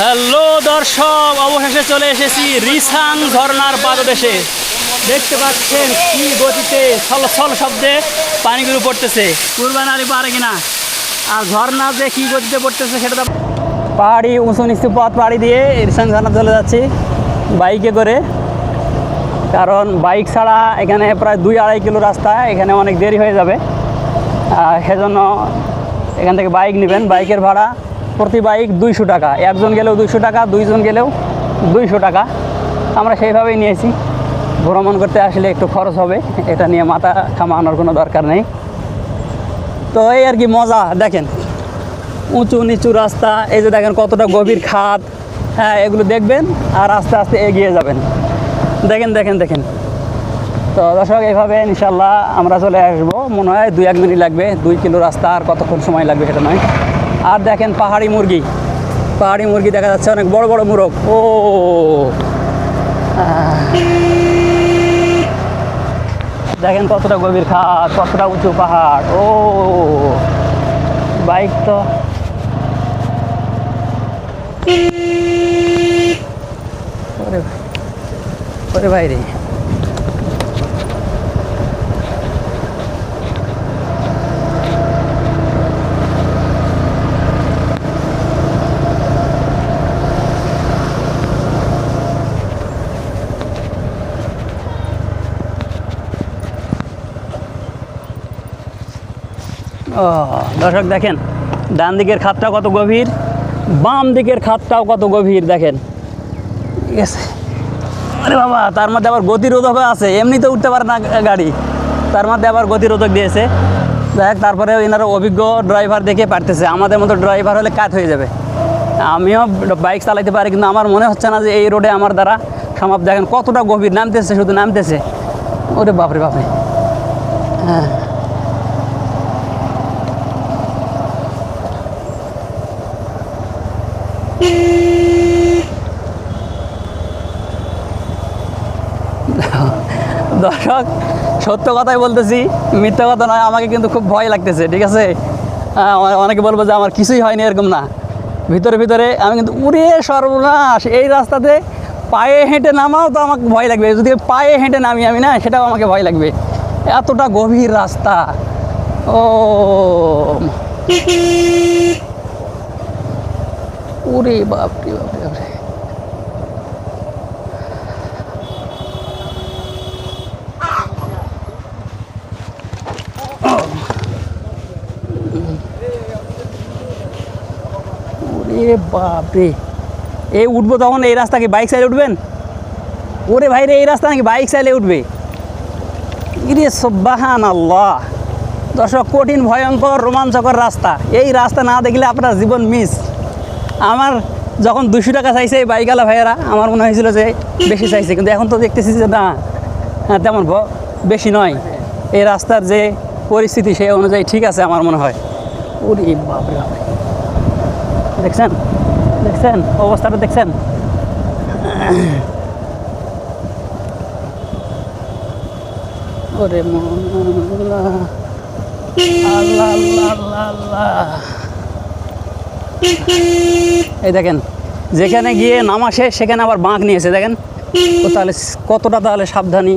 Hello দর্শক, অবশেষে চলে এসেছি রিসাং ঝর্ণার পাদদেশে। দেখতে পাচ্ছেন কি গতিতে ছল ছল শব্দে পানিগুলো পড়তেছে। কুরবান আলী পারে কিনা? আর ঝর্ণা যে কি গতিতে পড়তেছে সেটা তো পাহাড়ি উঁচু নিচু পথ পাড়ি দিয়ে রিসাং ঝর্ণা চলে যাচ্ছি বাইকে করে। কারণ বাইক ছাড়া এখানে প্রায় দুই আড়াই কিলো রাস্তা, এখানে অনেক দেরি হয়ে যাবে। সেজন্য এখান থেকে বাইক নেবেন, বাইকের ভাড়া। প্রতি বাইক দুইশো টাকা। একজন গেলেও দুইশো টাকা, দুইজন গেলেও দুইশো টাকা। আমরা সেইভাবেই নিয়েছি। ভ্রমণ করতে আসলে একটু খরচ হবে। এটা নিয়ে মাথা খামানোর কোনো দরকার নেই। তো এই আর কি মজা, দেখেন। উঁচু নিচু রাস্তা, এই যে দেখেন কতটা গভীর খাত হ্যাঁ এগুলো দেখবেন আর আস্তে আস্তে এগিয়ে যাবেন। দেখেন দেখেন দেখেন। তো দর্শক, এইভাবে ইনশাল্লাহ আমরা চলে আসব। মনে হয় দুই এক মিনিট লাগবে। দুই কিলো রাস্তা আর কতক্ষণ সময় লাগবে সেটা নয়। আর দেখেন পাহাড়ি মুরগি। পাহাড়ি মুরগি দেখা যাচ্ছে অনেক বড় বড় মুরগ। ও। দেখেন কতটা গভীর খাত কতটা উঁচু পাহাড়। ও। বাইক তো। ভাই রে। ও, দর্শক দেখেন, ডান দিকের খাতটা কত গভীর, বাম দিকের খাতটাও কত গভীর দেখেন। ঠিক আছে? আরে বাবা, তার মধ্যে আবার গতিরোধক আছে, এমনিতে উঠতে পারে না গাড়ি। তার মধ্যে আবার গতিরোধক দিয়েছে। দেখ, তারপরে এনারা অভিজ্ঞ ড্রাইভার দেখে পারতেছে। আমাদের মতো ড্রাইভার হলে কাজ হয়ে যাবে। আমিও বাইক চালাইতে পারি, কিন্তু আমার মনে হচ্ছে না যে এই রোডে আমার দ্বারা সম্ভব। দেখেন, কতটা গভীর, নামতেছে, শুধু নামতেছে। ওরে বাপরে বাপরে। হ্যাঁ। দর্শক, সত্য কথাই বলতেছি, মিথ্যা কথা নয়, আমাকে কিন্তু খুব ভয় লাগতেছে, ঠিক আছে? অনেকে বলব যে আমার কিছুই হয়নি এরকম না। ভিতরে ভিতরে আমি কিন্তু উড়ে সর্বনাশ, এই রাস্তাতে পায়ে হেঁটে নামাও তো আমাকে ভয় লাগবে। যদি পায়ে হেঁটে নামি আমি না, সেটাও আমাকে ভয় লাগবে। এতটা গভীর রাস্তা। ও। উরে বাপরে বাপরে বাপরে। ওরে বাপরে। এই উঠবো তখন এই রাস্তা কি বাইক চাইলে উঠবেন? ওরে ভাই রে, এই রাস্তা নাকি বাইক চাইলে উঠবে? ইরে সব্বাহান আল্লাহ দর্শক, কঠিন, ভয়ঙ্কর, রোমাঞ্চকর রাস্তা। এই রাস্তা না দেখলে আপনার জীবন মিস আমার যখন দুশো টাকা চাইছে এই বাইকওয়ালা ভাইয়েরা, আমার মনে হয়েছিল যে বেশি চাইছে। কিন্তু এখন তো দেখতেছি যে না হ্যাঁ তেমন বেশি নয়। এই রাস্তার যে পরিস্থিতি সেই অনুযায়ী ঠিক আছে আমার মনে হয়। ওরে বাপরে বাপরে। দেখছেন? দেখছেন? অবস্থাটা দেখছেন? ওরে আল্লাহ এই দেখেন, যেখানে গিয়ে নামা শেষ, সেখানে আবার বাঁক নিয়েছে দেখেন তাহলে কতটা তাহলে সাবধানী।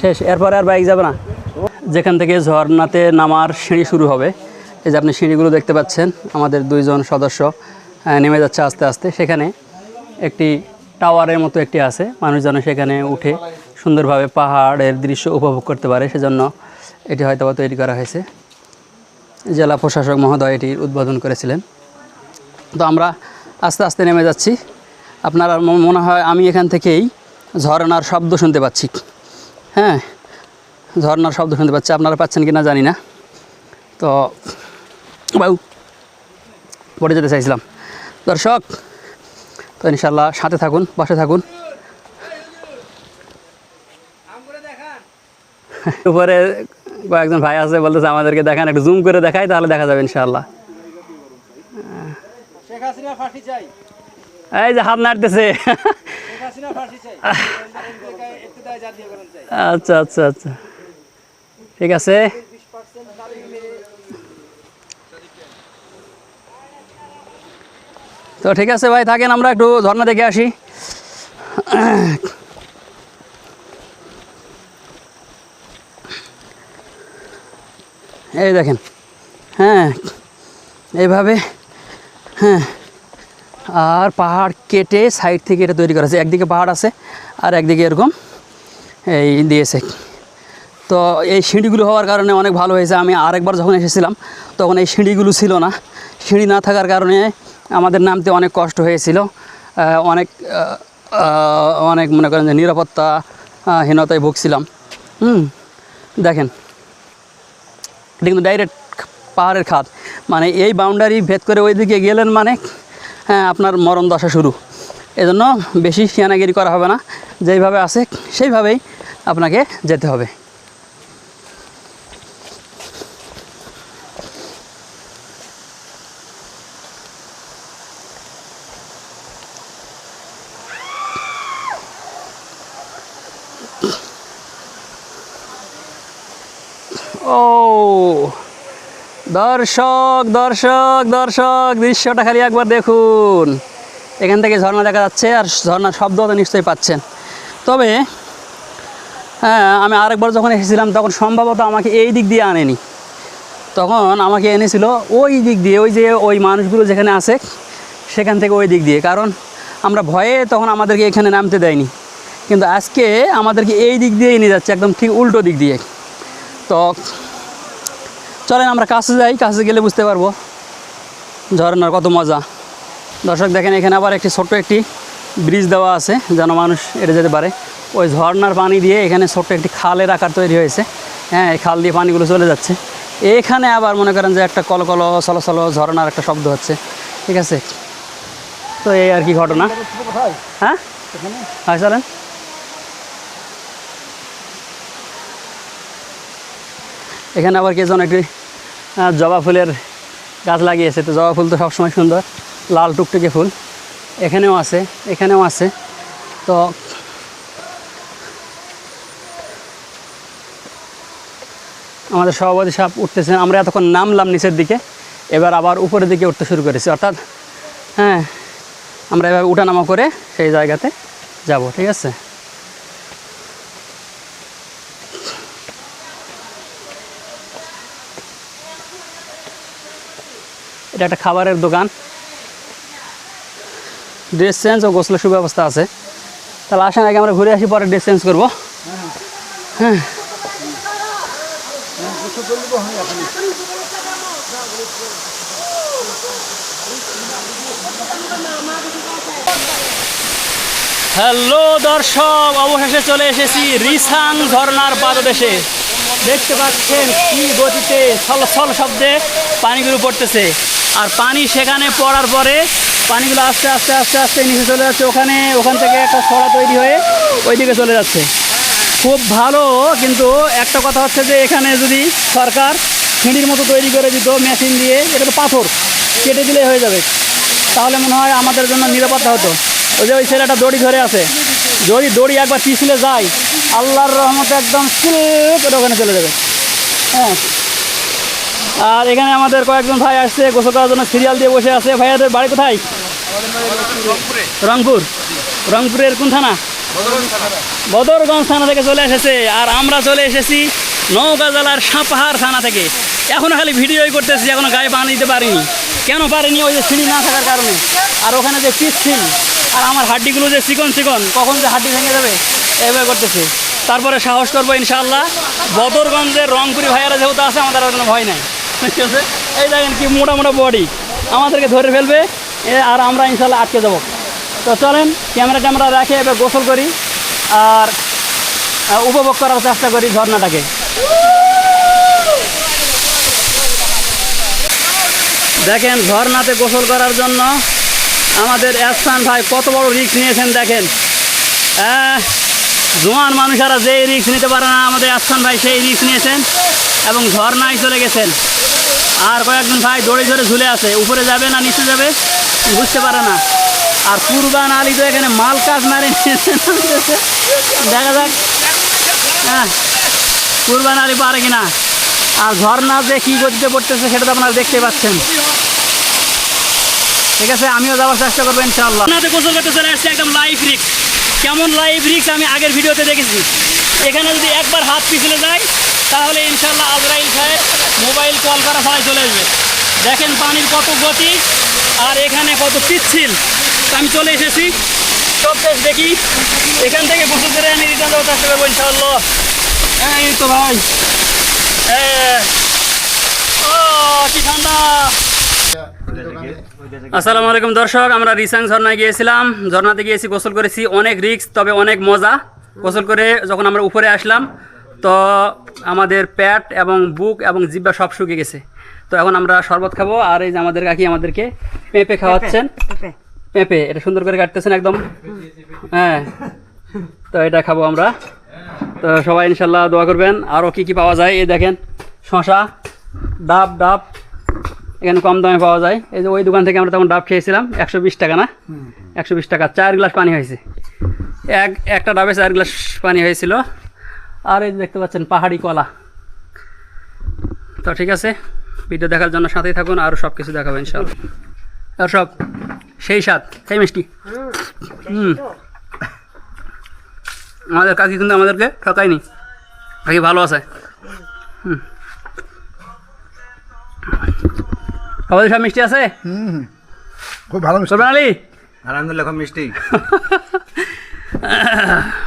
শেষ, এরপরে আর বাইক যাবে না। যেখান থেকে ঝর্ণাতে নামার সিঁড়ি শুরু হবে। এই যে আপনি সিঁড়িগুলো দেখতে পাচ্ছেন, আমাদের দুইজন সদস্য নেমে যাচ্ছে আস্তে আস্তে। সেখানে একটি টাওয়ারের মতো একটি আছে, মানুষ যেন সেখানে উঠে সুন্দরভাবে পাহাড়ের দৃশ্য উপভোগ করতে পারে। সেজন্য এটি হয়তো তৈরি করা হয়েছে। জেলা প্রশাসক মহোদয় এটির উদ্বোধন করেছিলেন। তো আমরা আস্তে আস্তে নেমে যাচ্ছি। আপনারা মনে হয় আমি এখান থেকেই ঝর্ণার শব্দ শুনতে পাচ্ছি। হ্যাঁ ঝর্ণার শব্দ শুনতে পাচ্ছি। আপনারা পাচ্ছেন কি না জানি না। তো বাবু পড়ে যেতে চাইছিলাম। দর্শক তো ইনশাল্লাহ সাথে থাকুন পাশে থাকুন। উপরে কয়েকজন ভাই আছে বলতেছে আমাদেরকে দেখান একটু জুম করে দেখাই তাহলে দেখা যাবে ইনশাল্লাহ এই যে হাত নাড়তেছে। আচ্ছা আচ্ছা আচ্ছা। ঠিক আছে? তো ঠিক আছে ভাই, থাকেন, আমরা একটু ঝর্ণা দেখে আসি। এই দেখেন হ্যাঁ এইভাবে হ্যাঁ আর পাহাড় কেটে সাইড থেকে এটা তৈরি করা আছে একদিকে পাহাড় আছে, আর একদিকে এরকম এই দিয়েছে। তো এই সিঁড়িগুলো হওয়ার কারণে অনেক ভালো হয়েছে। আমি আরেকবার যখন এসেছিলাম, তখন এই সিঁড়িগুলো ছিল না। সিঁড়ি না থাকার কারণে আমাদের নামতে অনেক কষ্ট হয়েছিল। অনেক অনেক মনে করেন যে নিরাপত্তা হীনতায় ভুগছিলাম। হুম, দেখেন, এটা কিন্তু ডাইরেক্ট পাহাড়ের খাত মানে এই বাউন্ডারি ভেদ করে ওইদিকে গেলেন মানে হ্যাঁ আপনার মরণ দশা শুরু। এজন্য বেশি সিয়ানাগিরি করা হবে না। যেইভাবে আছে, সেইভাবেই আপনাকে যেতে হবে। ও, দর্শক দর্শক দর্শক, দৃশ্যটা খালি একবার দেখুন। এখান থেকে ঝর্ণা দেখা যাচ্ছে আর ঝর্ণার শব্দ তো নিশ্চয়ই পাচ্ছেন। তবে হ্যাঁ আমি আরেকবার যখন এসেছিলাম, তখন সম্ভবত আমাকে এই দিক দিয়ে আনেনি। তখন আমাকে এনেছিল ওই দিক দিয়ে, ওই যে ওই মানুষগুলো যেখানে আছে, সেখান থেকে ওই দিক দিয়ে। কারণ আমরা ভয়ে তখন আমাদেরকে এখানে নামতে দেয়নি। কিন্তু আজকে আমাদেরকে এই দিক দিয়েই নিয়ে যাচ্ছে, একদম ঠিক উল্টো দিক দিয়ে। তো চলেন আমরা কাছে যাই কাছে গেলে বুঝতে পারব। ঝর্ণার কত মজা। দর্শক দেখেন এখানে আবার একটি ছোট্ট একটি ব্রিজ দেওয়া আছে যেন মানুষ এটা যেতে পারে। ওই ঝর্ণার পানি দিয়ে এখানে ছোট্ট একটি খালের আকার তৈরি হয়েছে। হ্যাঁ এই খাল দিয়ে পানিগুলো চলে যাচ্ছে। এখানে আবার মনে করেন যে একটা কলকল চলচল ঝর্ণার একটা শব্দ হচ্ছে। ঠিক আছে? তো এই আর কি ঘটনা। হ্যাঁ? হ্যাঁ চলেন। এখানে আবার কে যেন একটি জবা ফুলের গাছ লাগিয়েছে। তো জবা ফুল তো সবসময় সুন্দর, লাল টুকটুকে ফুল। এখানেও আছে এখানেও আছে। তো আমাদের সভাপতি সাহেব উঠতেছেন আমরা এতক্ষণ নামলাম নিচের দিকে, এবার আবার উপরের দিকে উঠতে শুরু করেছি। অর্থাৎ হ্যাঁ আমরা এভাবে উঠানামা করে সেই জায়গাতে যাব, ঠিক আছে? এটা একটা খাবারের দোকান। ড্রেস চেঞ্জ ও গোসলের সুব্যবস্থা আছে। তাহলে আসেন, আগে আমরা ঘুরে আসি, পরে ড্রেস চেঞ্জ করব। হ্যাঁ। হয় হ্যালো দর্শক, অবশেষে চলে এসেছি রিসাং ঝর্ণার পাদদেশে। দেখতে পাচ্ছেন কি গতিতে ছল ছল শব্দে পানিগুলো পড়তেছে। আর পানি সেখানে পড়ার পরে পানিগুলো আস্তে আস্তে আস্তে আস্তে নিচে চলে যাচ্ছে। ওখানে, ওখান থেকে একটা ছড়া তৈরি হয়ে ওইদিকে চলে যাচ্ছে। খুব ভালো, কিন্তু একটা কথা হচ্ছে যে এখানে যদি সরকার সিঁড়ির মতো তৈরি করে দিত মেশিন দিয়ে, এটা তো পাথর, কেটে দিলে হয়ে যাবে। তাহলে মনে হয় আমাদের জন্য নিরাপত্তা হতো। ওই যে ওই ছেলেটা দড়ি ধরে আছে। যদি দড়ি একবার পিছলে যায়, আল্লাহর রহমতে একদম স্লিপ করে ওখানে চলে যাবে। হ্যাঁ। আর এখানে আমাদের কয়েকজন ভাই আসছে, গোসল করার জন্য সিরিয়াল দিয়ে বসে আছে। ভাইয়াদের বাড়ি কোথায়? রংপুর। রংপুরের কোন থানা? বদরগঞ্জ থানা থেকে চলে এসেছে। আর আমরা চলে এসেছি নৌকা জেলার সাপাহার থানা থেকে। এখনও খালি ভিডিওই করতেছি, এখনও গায়ে পানি দিতে পারিনি। কেন পারিনি ওই যে সিঁড়ি না থাকার কারণে? আর ওখানে যে পিস পিচ্ছিল আর আমার হাড্ডিগুলো যে চিকন চিকন, কখন যে হাড্ডি ভেঙে যাবে, এভাবে করতেছে। তারপরে সাহস করব ইনশাআল্লাহ। বদরগঞ্জের রংপুরি ভাইয়ারা যেহেতু আছে, আমাদের আর কোনো ভয় নাই। ঠিক আছে? এই দেখেন কি মোটা মোটা বডি আমাদেরকে ধরে ফেলবে আর আমরা ইনশাল্লাহ আটকে যাব। তো চলেন, ক্যামেরা ট্যামেরা রেখে এবার গোসল করি, আর উপভোগ করার চেষ্টা করি ঝর্ণাটাকে। দেখেন, ঝর্ণাতে গোসল করার জন্য আমাদের এহসান ভাই কত বড় রিস্ক নিয়েছেন দেখেন। জোয়ান মানুষেরা যেই রিস্ক নিতে পারে না, আমাদের এহসান ভাই সেই রিক্স নিয়েছেন এবং ঝর্ণায় চলে গেছেন। আর কয়েকজন ভাই দড়ি ধরে ঝুলে আছে। উপরে যাবে না নিচে যাবে? বুঝতে পারে না। আর কুরবান আলী তো এখানে মাল কাজ মারে দেখা যাক। হ্যাঁ কুরবান আলী পারে কিনা। আর ঝর্ণা যে কী গতিতে পড়তেছে সেটা তো আপনারা দেখতে পাচ্ছেন। ঠিক আছে, আমিও যাওয়ার চেষ্টা করব ইনশাল্লাহ গোসল করতে চলে আসছে একদম লাইভ রিক্স কেমন লাইভ রিক্স আমি আগের ভিডিওতে দেখেছি। এখানে যদি একবার হাত পিছলে যায়, তাহলে ইনশাল্লাহ আজরাইল সাহেব মোবাইল কল করা ছাড়াই চলে আসবে। দেখেন পানির কত গতি, আর এখানে কত পিচ্ছিল। আমি চলে এসেছি। সব শেষ দেখি। এখান থেকে গোসল করে আমি রিটার্ন দেওয়ার চেষ্টা করব ইনশাল্লাহ এই তো ভাই। ও, কি ঠান্ডা। আসসালামু আলাইকুম দর্শক, আমরা রিসাং ঝর্ণায় গিয়েছিলাম। ঝর্ণাতে গিয়েছি, গোসল করেছি। অনেক রিস্ক, তবে অনেক মজা। গোসল করে যখন আমরা উপরে আসলাম তো আমাদের প্যাট এবং বুক এবং জিব্বা সব শুকিয়ে গেছে। তো এখন আমরা শরবত খাব আর এই যে আমাদের কাকি আমাদেরকে পেঁপে খাওয়াচ্ছেন। পেঁপে। এটা সুন্দর করে কাটতেছেন একদম। হ্যাঁ তো এটা খাব আমরা। তো সবাই ইনশাল্লাহ দোয়া করবেন। আরও কি কি পাওয়া যায়? এই দেখেন শশা ডাব ডাব। এখানে কম দামে পাওয়া যায়। এই যে ওই দোকান থেকে আমরা তখন ডাব খেয়েছিলাম একশো বিশ টাকা না? একশো বিশ টাকা চার গ্লাস পানি হয়েছে। এক একটা ডাবে চার গ্লাস পানি হয়েছিল। আর এই দেখতে পাচ্ছেন পাহাড়ি কলা। তো ঠিক আছে ভিডিও দেখার জন্য সাথেই থাকুন আর সব কিছু দেখাবো ইনশাল্লাহ আর সব সেই স্বাদ সেই মিষ্টি। হুম। আমাদের কাকি কিন্তু আমাদেরকে ঠকায়নি। কাকি ভালো আছে। হুম। আমাদের সব মিষ্টি আছে? খুব ভালো মিষ্টি। আলহামদুলিল্লাহ খুব মিষ্টি।